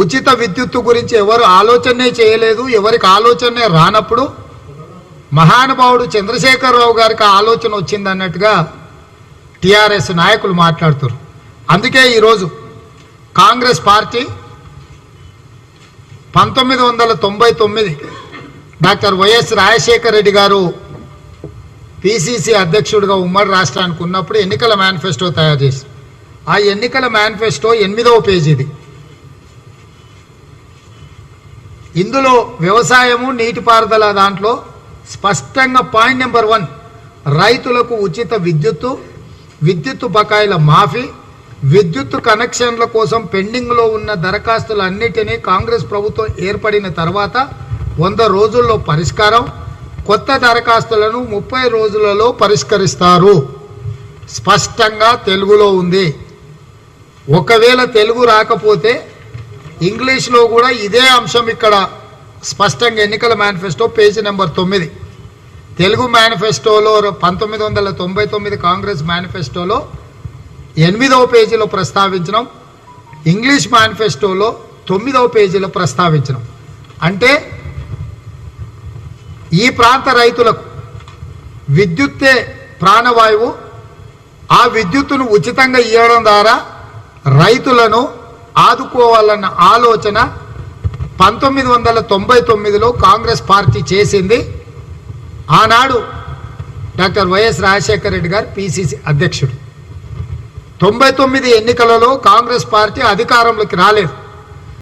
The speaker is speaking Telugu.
ఉచిత విద్యుత్తు గురించి ఎవరు ఆలోచనే చేయలేదు ఎవరికి ఆలోచనే రానప్పుడు మహానుభావుడు చంద్రశేఖరరావు గారికి ఆలోచన వచ్చింది అన్నట్టుగా టిఆర్ఎస్ నాయకులు మాట్లాడుతారు. అందుకే ఈరోజు కాంగ్రెస్ పార్టీ పంతొమ్మిది వందల తొంభై తొమ్మిది డాక్టర్ వైఎస్ రాజశేఖర రెడ్డి గారు పిసిసి అధ్యక్షుడిగా ఉమ్మడి రాష్ట్రానికి ఉన్నప్పుడు ఎన్నికల మేనిఫెస్టో తయారు చేసి ఆ ఎన్నికల మేనిఫెస్టో ఎనిమిదవ పేజీది. ఇందులో వ్యవసాయము నీటిపారుదల దాంట్లో స్పష్టంగా పాయింట్ నెంబర్ వన్ రైతులకు ఉచిత విద్యుత్తు విద్యుత్తు బకాయిల మాఫీ విద్యుత్తు కనెక్షన్ల కోసం పెండింగ్లో ఉన్న దరఖాస్తులన్నిటినీ కాంగ్రెస్ ప్రభుత్వం ఏర్పడిన తర్వాత వంద రోజుల్లో పరిష్కారం కొత్త దరఖాస్తులను ముప్పై రోజులలో పరిష్కరిస్తారు. స్పష్టంగా తెలుగులో ఉంది. ఒకవేళ తెలుగు రాకపోతే ఇంగ్లీష్లో కూడా ఇదే అంశం ఇక్కడ స్పష్టంగా ఎన్నికల మేనిఫెస్టో పేజీ నెంబర్ తొమ్మిది. తెలుగు మేనిఫెస్టోలో పంతొమ్మిది వందల తొంభై తొమ్మిది కాంగ్రెస్ మేనిఫెస్టోలో ఎనిమిదవ పేజీలో ప్రస్తావించడం ఇంగ్లీష్ మేనిఫెస్టోలో తొమ్మిదవ పేజీలో ప్రస్తావించడం అంటే ఈ ప్రాంత రైతులకు విద్యుత్తే ప్రాణవాయువు ఆ విద్యుత్తును ఉచితంగా ఇవ్వడం ద్వారా రైతులను ఆదుకోవాలన్న ఆలోచన పంతొమ్మిది వందల తొంభై తొమ్మిదిలో కాంగ్రెస్ పార్టీ చేసింది. ఆనాడు డాక్టర్ వైఎస్ రాజశేఖర రెడ్డి గారు పిసిసి అధ్యక్షుడు. తొంభై తొమ్మిది ఎన్నికలలో కాంగ్రెస్ పార్టీ అధికారంలోకి రాలేదు.